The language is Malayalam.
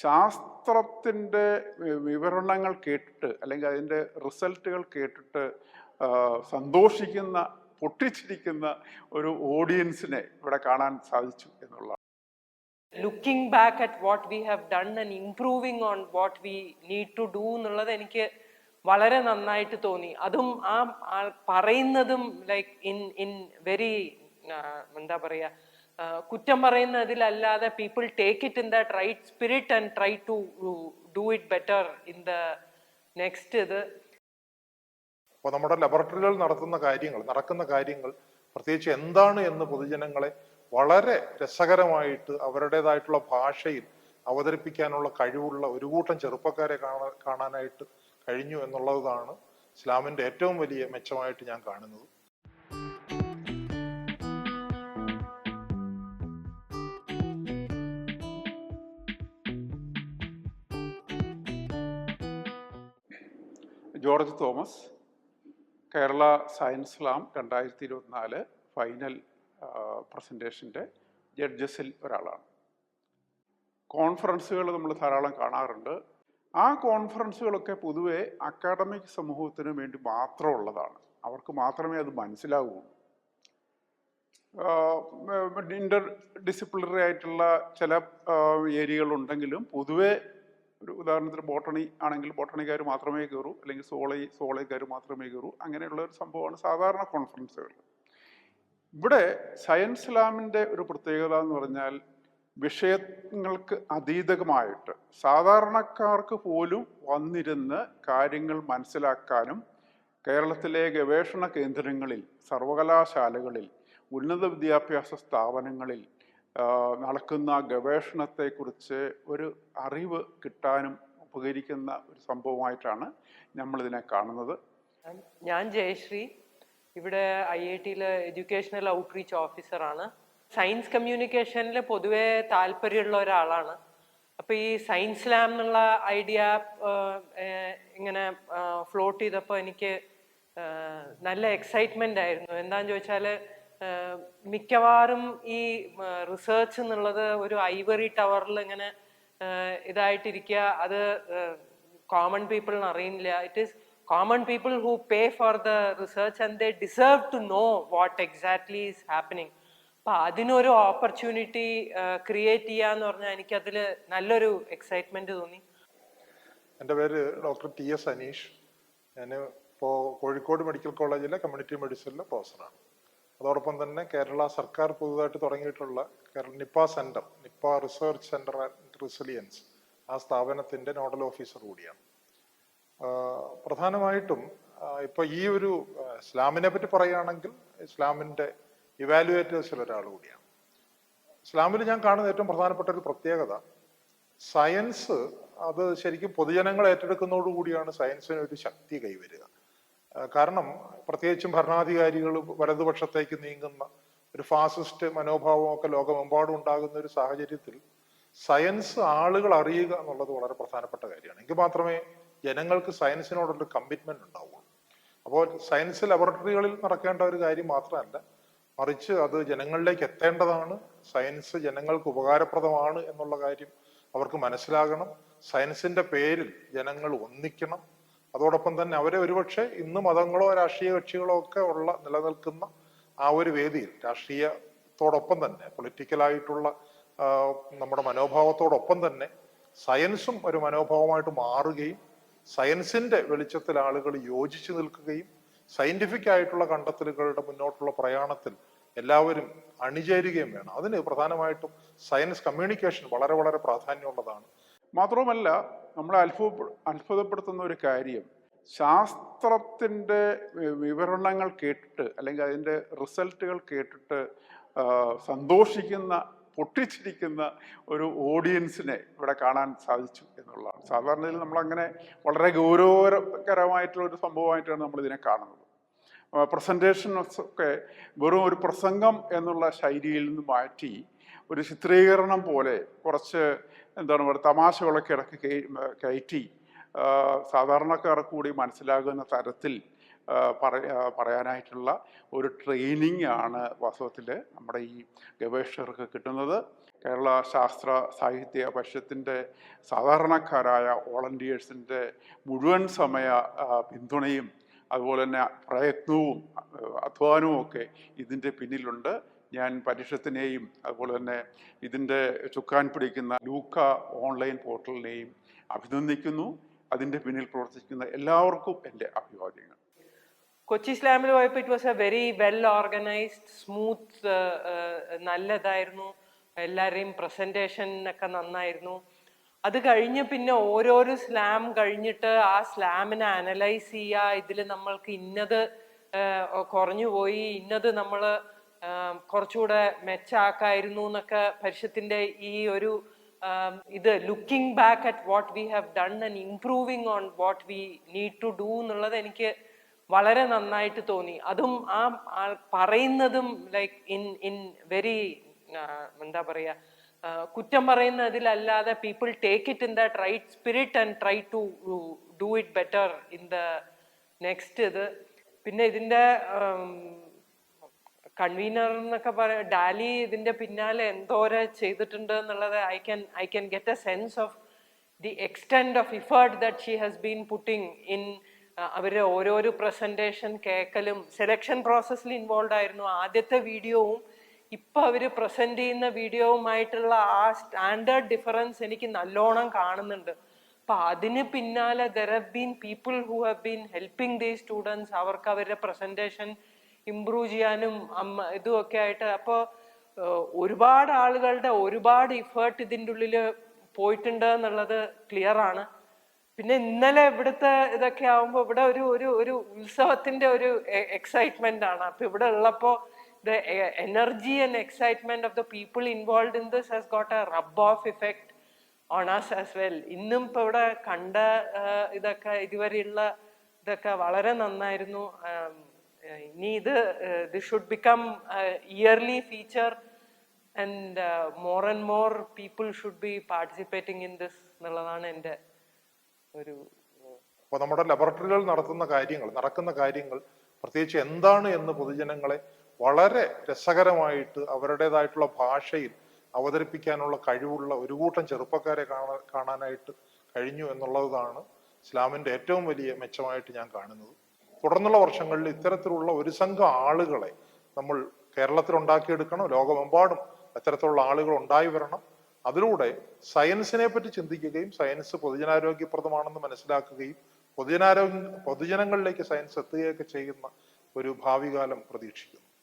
ശാസ്ത്രത്തിന്റെ വിവരണങ്ങൾ കേട്ടിട്ട് അല്ലെങ്കിൽ അതിന്റെ റിസൾട്ടുകൾ കേട്ടിട്ട് സന്തോഷിക്കുന്ന പൊട്ടിച്ചിരിക്കുന്ന ഒരു ഓഡിയൻസിനെ ഇവിടെ കാണാൻ സാധിച്ചു എന്നുള്ളതാണ്. Looking back at what we have done and improving on what we need to do എന്നുള്ളത് എനിക്ക് വളരെ നന്നായിട്ട് തോന്നി. അതും ആ പറയുന്നതും ലൈക്ക് ഇൻ ഇൻ വെരി എന്താ പറയുക കുറ്റം പറയുന്നതിലല്ലാതെ people take it in that right spirit and try to do it better in the next ഇത്. അപ്പോൾ നമ്മുടെ ലബോറട്ടറികൾ നടത്തുന്ന കാര്യങ്ങൾ നടക്കുന്ന കാര്യങ്ങൾ പ്രത്യേകിച്ച് എന്താണ് എന്ന് പൊതുജനങ്ങളെ വളരെ രസകരമായിട്ട് അവരുടേതായിട്ടുള്ള ഭാഷയിൽ അവതരിപ്പിക്കാനുള്ള കഴിവുള്ള ഒരു കൂട്ടം ചെറുപ്പക്കാരെ കാണാനായിട്ട് കഴിഞ്ഞു എന്നുള്ളതാണ് ഇസ്ലാമിന്റെ ഏറ്റവും വലിയ മെച്ചമായിട്ട് ഞാൻ കാണുന്നത്. ജോർജ് തോമസ് കേരള സയൻസ് ലാം രണ്ടായിരത്തി ഇരുപത്തിനാല് ഫൈനൽ പ്രസന്റേഷന്റെ ജഡ്ജസിൽ ഒരാളാണ്. കോൺഫറൻസുകൾ നമ്മൾ ധാരാളം കാണാറുണ്ട്. ആ കോൺഫറൻസുകളൊക്കെ പൊതുവെ അക്കാഡമിക് സമൂഹത്തിന് വേണ്ടി മാത്രമുള്ളതാണ്. അവർക്ക് മാത്രമേ അത് മനസ്സിലാകൂ ഇന്റർ ഡിസിപ്ലിനറി ആയിട്ടുള്ള ചില ഏരിയകളുണ്ടെങ്കിലും പൊതുവെ ഒരു ഉദാഹരണത്തിന് ബോട്ടണി ആണെങ്കിൽ ബോട്ടണിക്കാർ മാത്രമേ കയറൂ അല്ലെങ്കിൽ സോളി സോളേക്കാർ മാത്രമേ കയറൂ. അങ്ങനെയുള്ള ഒരു സംഭവമാണ് സാധാരണ കോൺഫറൻസുകൾ ഇവിടെ സയൻസ് ലാമിന്റെ ഒരു പ്രത്യേകത എന്ന് പറഞ്ഞാൽ വിഷയങ്ങൾക്ക് അതീതമായിട്ട് സാധാരണക്കാർക്ക് പോലും വന്നിരുന്ന് കാര്യങ്ങൾ മനസ്സിലാക്കാനും കേരളത്തിലെ ഗവേഷണ കേന്ദ്രങ്ങളിൽ സർവകലാശാലകളിൽ ഉന്നത വിദ്യാഭ്യാസ സ്ഥാപനങ്ങളിൽ നടക്കുന്ന ഗവേഷണത്തെക്കുറിച്ച് ഒരു അറിവ് കിട്ടാനും ഉപകരിക്കുന്ന ഒരു സംഭവമായിട്ടാണ് നമ്മളിതിനെ കാണുന്നത്. ഞാൻ ജയശ്രീ ഇവിടെ ഐ ഐ ടിയിലെ എഡ്യൂക്കേഷണൽ ഔട്ട്റീച്ച് ഓഫീസറാണ്. സയൻസ് കമ്മ്യൂണിക്കേഷനിൽ പൊതുവെ താല്പര്യമുള്ള ഒരാളാണ്. അപ്പോൾ ഈ സയൻസ് ലാം എന്നുള്ള ഐഡിയ ഇങ്ങനെ ഫ്ലോട്ട് ചെയ്തപ്പോൾ എനിക്ക് നല്ല എക്സൈറ്റ്മെന്റ് ആയിരുന്നു. എന്താണെന്ന് ചോദിച്ചാൽ മിക്കവാറും ഈ റിസർച്ച് എന്നുള്ളത് ഒരു ഐവറി ടവറിൽ ഇങ്ങനെ ഇതായിട്ടിരിക്കുക. അത് കോമൺ പീപ്പിളിന് അറിയില്ല. It is common people who pay for the research and they deserve to know what exactly is happening അപ്പം അതിനൊരു ഓപ്പർച്യൂണിറ്റി ക്രിയേറ്റ് ചെയ്യാന്ന് പറഞ്ഞാൽ എനിക്കതിൽ നല്ലൊരു എക്സൈറ്റ്മെന്റ് തോന്നി. എന്റെ പേര് ഡോക്ടർ ടി എസ് അനീഷ്. ഞാൻ ഇപ്പോൾ കോഴിക്കോട് മെഡിക്കൽ കോളേജിലെ കമ്മ്യൂണിറ്റി മെഡിസിനിലെ പ്രൊഫസറാണ് അതോടൊപ്പം തന്നെ കേരള സർക്കാർ പുതുതായിട്ട് തുടങ്ങിയിട്ടുള്ള Kerala Nipah centre Nipah research centre and resilience ആ സ്ഥാപനത്തിന്റെ നോഡൽ ഓഫീസർ കൂടിയാണ്. പ്രധാനമായിട്ടും ഇപ്പൊ ഈ ഒരു ഇസ്ലാമിനെ പറ്റി പറയുകയാണെങ്കിൽ ഇസ്ലാമിന്റെ ഇവാലുവേറ്റേഴ്സിൽ ഒരാൾ കൂടിയാണ്. ഇസ്ലാമിൽ ഞാൻ കാണുന്ന ഏറ്റവും പ്രധാനപ്പെട്ട ഒരു പ്രത്യേകത സയൻസ് അത് ശരിക്കും പൊതുജനങ്ങൾ ഏറ്റെടുക്കുന്നതോടുകൂടിയാണ് സയൻസിന് ഒരു ശക്തി കൈവരിക. കാരണം പ്രത്യേകിച്ചും ഭരണാധികാരികൾ വലതുപക്ഷത്തേക്ക് നീങ്ങുന്ന ഒരു ഫാസിസ്റ്റ് മനോഭാവമൊക്കെ ലോകമെമ്പാടും ഉണ്ടാകുന്ന ഒരു സാഹചര്യത്തിൽ സയൻസ് ആളുകൾ അറിയുക എന്നുള്ളത് വളരെ പ്രധാനപ്പെട്ട കാര്യമാണ്. എങ്കിൽ മാത്രമേ ജനങ്ങൾക്ക് സയൻസിനോടുള്ള കമ്മിറ്റ്മെന്റ് ഉണ്ടാവുള്ളൂ. അപ്പോൾ സയൻസ് ലബോറട്ടറികളിൽ നടക്കേണ്ട ഒരു കാര്യം മാത്രമല്ല മറിച്ച് അത് ജനങ്ങളിലേക്ക് എത്തേണ്ടതാണ്. സയൻസ് ജനങ്ങൾക്ക് ഉപകാരപ്രദമാണ് എന്നുള്ള കാര്യം അവർക്ക് മനസ്സിലാകണം. സയൻസിന്റെ പേരിൽ ജനങ്ങൾ ഒന്നിക്കണം. അതോടൊപ്പം തന്നെ അവരെ ഒരുപക്ഷെ ഇന്ന് മതങ്ങളോ രാഷ്ട്രീയ കക്ഷികളോ ഒക്കെ ഉള്ള നിലനിൽക്കുന്ന ആ ഒരു വേദിയിൽ രാഷ്ട്രീയത്തോടൊപ്പം തന്നെ പൊളിറ്റിക്കലായിട്ടുള്ള നമ്മുടെ മനോഭാവത്തോടൊപ്പം തന്നെ സയൻസും ഒരു മനോഭാവമായിട്ട് മാറുകയും സയൻസിന്റെ വെളിച്ചത്തിൽ ആളുകൾ യോജിച്ചു നിൽക്കുകയും സയന്റിഫിക് ആയിട്ടുള്ള കണ്ടെത്തലുകളുടെ മുന്നോട്ടുള്ള പ്രയാണത്തിൽ എല്ലാവരും അണിചേരുകയും വേണം. അതിന് പ്രധാനമായിട്ടും സയൻസ് കമ്മ്യൂണിക്കേഷൻ വളരെ വളരെ പ്രാധാന്യമുള്ളതാണ്. മാത്രവുമല്ല നമ്മളെ അത്ഭുത അത്ഭുതപ്പെടുത്തുന്ന ഒരു കാര്യം. ശാസ്ത്രത്തിന്റെ വിവരണങ്ങൾ കേട്ടിട്ട് അല്ലെങ്കിൽ അതിന്റെ റിസൾട്ടുകൾ കേട്ടിട്ട് സന്തോഷിക്കുന്ന പൊട്ടിച്ചിരിക്കുന്ന ഒരു ഓഡിയൻസിനെ ഇവിടെ കാണാൻ സാധിച്ചു എന്നുള്ളതാണ്. സാധാരണയിൽ നമ്മളങ്ങനെ വളരെ ഗൗരവകരമായിട്ടുള്ള ഒരു സംഭവമായിട്ടാണ് നമ്മൾ ഇതിനെ കാണുന്നത് പ്രസന്റേഷൻസ് ഒക്കെ വെറും ഒരു പ്രസംഗം എന്നുള്ള ശൈലിയിൽ നിന്ന് മാറ്റി ഒരു ചിത്രീകരണം പോലെ കുറച്ച് എന്താണ് പറയുക തമാശകളൊക്കെ ഇടയ്ക്ക് കയറ്റി സാധാരണക്കാർക്ക് കൂടി മനസ്സിലാകുന്ന തരത്തിൽ പറയാനായിട്ടുള്ള ഒരു ട്രെയിനിങ് ആണ് വാസ്തവത്തിൽ നമ്മുടെ ഈ ഗവേഷകർക്ക് കിട്ടുന്നത്. കേരള ശാസ്ത്ര സാഹിത്യ പരിഷത്തിന്റെ സാധാരണക്കാരായ വോളണ്ടിയേഴ്സിന്റെ മുഴുവൻ സമയ പിന്തുണയും അതുപോലെ തന്നെ പ്രയത്നവും അധ്വാനവും ഒക്കെ ഇതിന്റെ പിന്നിലുണ്ട്. ഞാൻ പരിഷത്തിനെയും അതുപോലെ തന്നെ ഇതിന്റെ ചുക്കാൻ പിടിക്കുന്ന ലൂക്ക ഓൺലൈൻ പോർട്ടലിനെയും അഭിനന്ദിക്കുന്നു. അതിന്റെ പിന്നിൽ പ്രവർത്തിക്കുന്ന എല്ലാവർക്കും എന്റെ അഭിവാദ്യങ്ങൾ. കൊച്ചി സ്ലാമിൽ പോയപ്പോൾ it was a very well organised smooth നല്ലതായിരുന്നു. എല്ലാവരെയും പ്രസന്റേഷൻ ഒക്കെ നന്നായിരുന്നു. അത് കഴിഞ്ഞ് പിന്നെ ഓരോരോ സ്ലാം കഴിഞ്ഞിട്ട് ആ സ്ലാമിനെ അനലൈസ് ചെയ്യുക. ഇതിൽ നമ്മൾക്ക് ഇന്നത് ആഹ് കുറഞ്ഞു പോയി. ഇന്നത് നമ്മൾ കുറച്ചുകൂടെ മെച്ചാക്കായിരുന്നു എന്നൊക്കെ പരിഷത്തിന്റെ ഈ ഒരു ഇത് looking back at what we have done and improving on what we need to do എന്നുള്ളത് എനിക്ക് വളരെ നന്നായിട്ട് തോന്നി. അതും ആ പറയുന്നതും ലൈക്ക് ഇൻ ഇൻ വെരി എന്താ പറയുക കുറ്റം പറയുന്നതിലല്ലാതെ people take it in that right spirit and try to do it better in the next ഇത്. പിന്നെ ഇതിന്റെ കൺവീനർ എന്നൊക്കെ പറയാ ഡാലി ഇതിന്റെ പിന്നാലെ എന്തോരെ ചെയ്തിട്ടുണ്ട് എന്നുള്ളത് I can I can get a sense of the extent of effort that she has been putting in അവരുടെ ഓരോരോ പ്രസന്റേഷൻ കേൾക്കലും സെലക്ഷൻ പ്രോസസ്സിൽ ഇൻവോൾവ് ആയിരുന്നു. ആദ്യത്തെ വീഡിയോവും ഇപ്പൊ അവർ പ്രസന്റ് ചെയ്യുന്ന വീഡിയോവുമായിട്ടുള്ള ആ സ്റ്റാൻഡേർഡ് ഡിഫറൻസ് എനിക്ക് നല്ലോണം കാണുന്നുണ്ട്. അപ്പൊ അതിന് പിന്നാലെ there have been people who have been helping these students അവർക്ക് അവരുടെ പ്രസന്റേഷൻ ഇമ്പ്രൂവ് ചെയ്യാനും അമ്മ ഇതുമൊക്കെ ആയിട്ട്. അപ്പോൾ ഒരുപാട് ആളുകളുടെ ഒരുപാട് ഇഫേർട്ട് ഇതിന്റെ ഉള്ളിൽ പോയിട്ടുണ്ട് എന്നുള്ളത് ക്ലിയർ ആണ്. പിന്നെ ഇന്നലെ ഇവിടുത്തെ ഇതൊക്കെ ആവുമ്പോൾ ഇവിടെ ഒരു ഒരു ഒരു ഉത്സവത്തിന്റെ ഒരു എക്സൈറ്റ്മെന്റ് ആണ്. അപ്പൊ ഇവിടെ ഉള്ളപ്പോൾ the energy and excitement of the people involve in this has got a rub off effect on us as well ഇന്നും ഇപ്പൊ ഇവിടെ കണ്ട ഇതൊക്കെ ഇതുവരെയുള്ള ഇതൊക്കെ വളരെ നന്നായിരുന്നു. ഇനി ഇത് this should become yearly feature and more and more people should be participating in this എന്നുള്ളതാണ് എന്റെ ഒരു അപ്പോൾ നമ്മുടെ ലബോറട്ടറികൾ നടത്തുന്ന കാര്യങ്ങൾ നടക്കുന്ന കാര്യങ്ങൾ പ്രത്യേകിച്ച് എന്താണ് എന്ന് പൊതുജനങ്ങളെ വളരെ രസകരമായിട്ട് അവരുടേതായിട്ടുള്ള ഭാഷയിൽ അവതരിപ്പിക്കാനുള്ള കഴിവുള്ള ഒരു കൂട്ടം ചെറുപ്പക്കാരെ കാണാനായിട്ട് കഴിഞ്ഞു എന്നുള്ളതാണ് ഇസ്ലാമിന്റെ ഏറ്റവും വലിയ മെച്ചമായിട്ട് ഞാൻ കാണുന്നത്. തുടർന്നുള്ള വർഷങ്ങളിൽ ഇത്തരത്തിലുള്ള ഒരു സംഘം ആളുകളെ നമ്മൾ കേരളത്തിൽ ഉണ്ടാക്കിയെടുക്കണം ലോകമെമ്പാടും അത്തരത്തിലുള്ള ആളുകൾ ഉണ്ടായി വരണം. അതിലൂടെ സയൻസിനെ പറ്റി ചിന്തിക്കുകയും സയൻസ് പൊതുജനാരോഗ്യപ്രദമാണെന്ന് മനസ്സിലാക്കുകയും പൊതുജനാരോഗ്യ പൊതുജനങ്ങളിലേക്ക് സയൻസ് എത്തുകയൊക്കെ ചെയ്യുന്ന ഒരു ഭാവി കാലം പ്രതീക്ഷിക്കുന്നു.